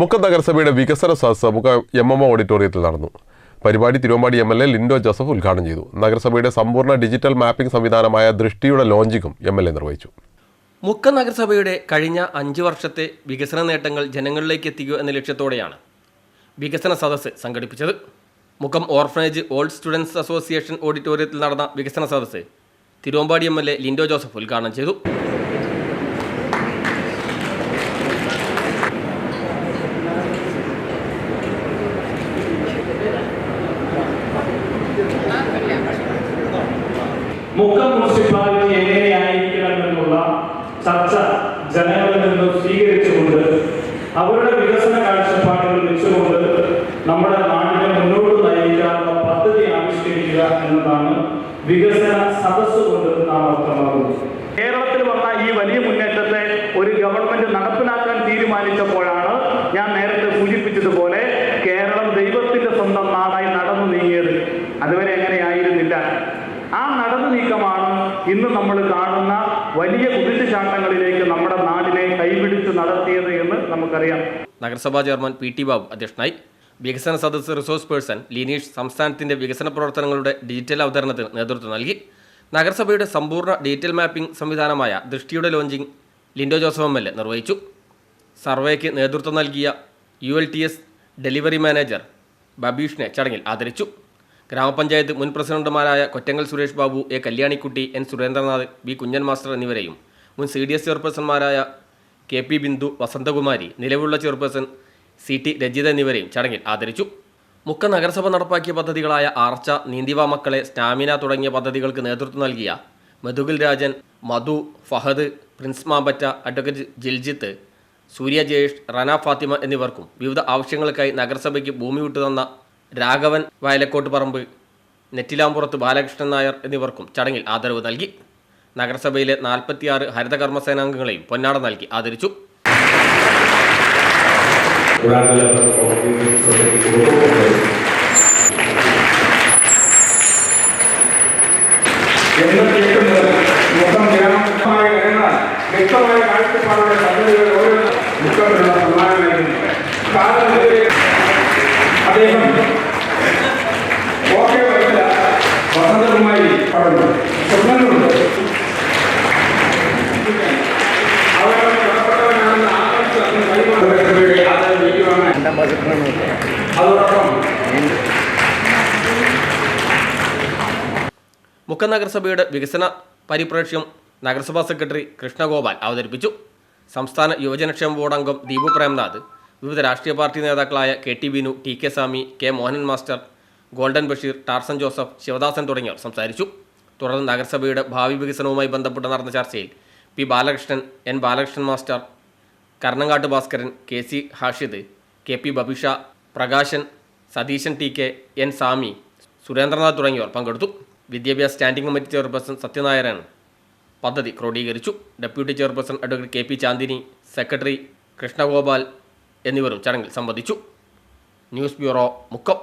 മുക്കം നഗരസഭയുടെ വികസന സദസ്സ് മുക്ക എം എം ഒ ഓഡിറ്റോറിയത്തിൽ നടന്നു. പരിപാടി Thiruvambady M L A Lindo Joseph ഉദ്ഘാടനം ചെയ്തു. നഗരസഭയുടെ സമ്പൂർണ ഡിജിറ്റൽ മാപ്പിംഗ് സംവിധാനമായ ദൃഷ്ടിയുടെ ലോഞ്ചിങ്ങും എം എൽ എ നിർവഹിച്ചു. മുക്ക നഗരസഭയുടെ കഴിഞ്ഞ അഞ്ച് വർഷത്തെ വികസന നേട്ടങ്ങൾ ജനങ്ങളിലേക്ക് എത്തിക്കുക എന്ന ലക്ഷ്യത്തോടെയാണ് വികസന സദസ്സ് സംഘടിപ്പിച്ചത്. Mukkam orphanage old students association ഓഡിറ്റോറിയത്തിൽ നടന്ന വികസന സദസ്സ് Thiruvambady M L A Lindo Joseph ഉദ്ഘാടനം ചെയ്തു. മുക്കം മുനിസിപ്പാലിറ്റി എങ്ങനെയായിരിക്കണമെന്നുള്ള ചർച്ച ജനങ്ങളിൽ നിന്ന് സ്വീകരിച്ചുകൊണ്ട് അവരുടെ വികസന കാഴ്ചപ്പാടുകൾ വെച്ചുകൊണ്ട് നമ്മുടെ ആ നടന്നു നീക്കമാണ് ഇന്ന് നമ്മൾ കാണുന്ന വലിയ കുതിച്ചുചാട്ടങ്ങളിലേക്ക് നമ്മുടെ നാടിനെ കൈപിടിച്ച് നടത്തിയത് എന്ന് നമുക്കറിയാം. നഗരസഭാ ചെയർമാൻ പി ടി ബാബു അധ്യക്ഷനായി. വികസന സദസ്സ് റിസോഴ്സ് പേഴ്സൺ ലിനീഷ് സംസ്ഥാനത്തിന്റെ വികസന പ്രവർത്തനങ്ങളുടെ ഡിജിറ്റൽ അവതരണത്തിന് നേതൃത്വം നൽകി. നഗരസഭയുടെ സമ്പൂർണ ഡിജിറ്റൽ മാപ്പിംഗ് സംവിധാനമായ ദൃഷ്ടിയുടെ launching Lindo Joseph M L A നിർവഹിച്ചു. സർവേക്ക് നേതൃത്വം നൽകിയ U L T S delivery manager ബബീഷിനെ ചടങ്ങിൽ ആദരിച്ചു. ഗ്രാമപഞ്ചായത്ത് മുൻ പ്രസിഡന്റുമാരായ Kottangal Suresh Babu A Kalyanikutty N Surendranath B Kunjan master എന്നിവരെയും മുൻ സി ഡി എസ് ചെയർപേഴ്സൺമാരായ കെ പി ബിന്ദു വസന്തകുമാരി നിലവിലുള്ള ചെയർപേഴ്സൺ സി ടി രജിത എന്നിവരെയും ചടങ്ങിൽ ആദരിച്ചു. മുക്ക നഗരസഭ നടപ്പാക്കിയ പദ്ധതികളായ ആർച്ച നീന്തിവ മക്കളെ സ്റ്റാമിന തുടങ്ങിയ പദ്ധതികൾക്ക് നേതൃത്വം നൽകിയ മധുഗുൽ രാജൻ മധു ഫഹദ് പ്രിൻസ് മാമ്പറ്റ അഡ്വക്കേറ്റ് ജിൽജിത്ത് സൂര്യ ജയേഷ് റന ഫാത്തിമ എന്നിവർക്കും വിവിധ ആവശ്യങ്ങൾക്കായി നഗരസഭയ്ക്ക് ഭൂമി വിട്ടുതന്ന രാഘവൻ വയലക്കോട്ട് പറമ്പ് നെറ്റിലാമ്പുറത്ത് ബാലകൃഷ്ണൻ നായർ എന്നിവർക്കും ചടങ്ങിൽ ആദരവ് നൽകി. നഗരസഭയിലെ നാൽപ്പത്തിയാറ് ഹരിതകർമ്മസേനാംഗങ്ങളെയും പൊന്നാട നൽകി ആദരിച്ചു. വ്യക്തമായ കാഴ്ചപ്പാടുള്ള പദ്ധതികൾ ഓരോ മുഖമുള്ള സമ്മാനമായിരുന്നു കാലത്തിലെ മുക്കം നഗരസഭയുടെ വികസന പരിപ്രേക്ഷ്യം നഗരസഭാ സെക്രട്ടറി കൃഷ്ണഗോപാൽ അവതരിപ്പിച്ചു. സംസ്ഥാന യുവജനക്ഷേമ ബോർഡ് അംഗം ദീപു പ്രേംനാഥ് വിവിധ രാഷ്ട്രീയ പാർട്ടി നേതാക്കളായ K T Binu T K Swami K Mohanan master golden Basheer Tarzan Joseph Sivadasan തുടങ്ങിയവർ സംസാരിച്ചു. തുടർന്ന് നഗരസഭയുടെ ഭാവി വികസനവുമായി ബന്ധപ്പെട്ട് നടന്ന ചർച്ചയിൽ P Balakrishnan N Balakrishnan master Karnankattu Bhaskaran K C Hashid K P Babisha Prakashan Satheesan T K N Sami Surendranath തുടങ്ങിയവർ പങ്കെടുത്തു. വിദ്യാഭ്യാസ സ്റ്റാൻഡിംഗ് കമ്മിറ്റി ചെയർപേഴ്സൺ സത്യനാരായണൻ പദ്ധതി ക്രോഡീകരിച്ചു. Deputy chairperson advocate K P Chandini secretary Krishnagopal എന്നിവരും ചടങ്ങിൽ സംബന്ധിച്ചു. News bureau Mukkam.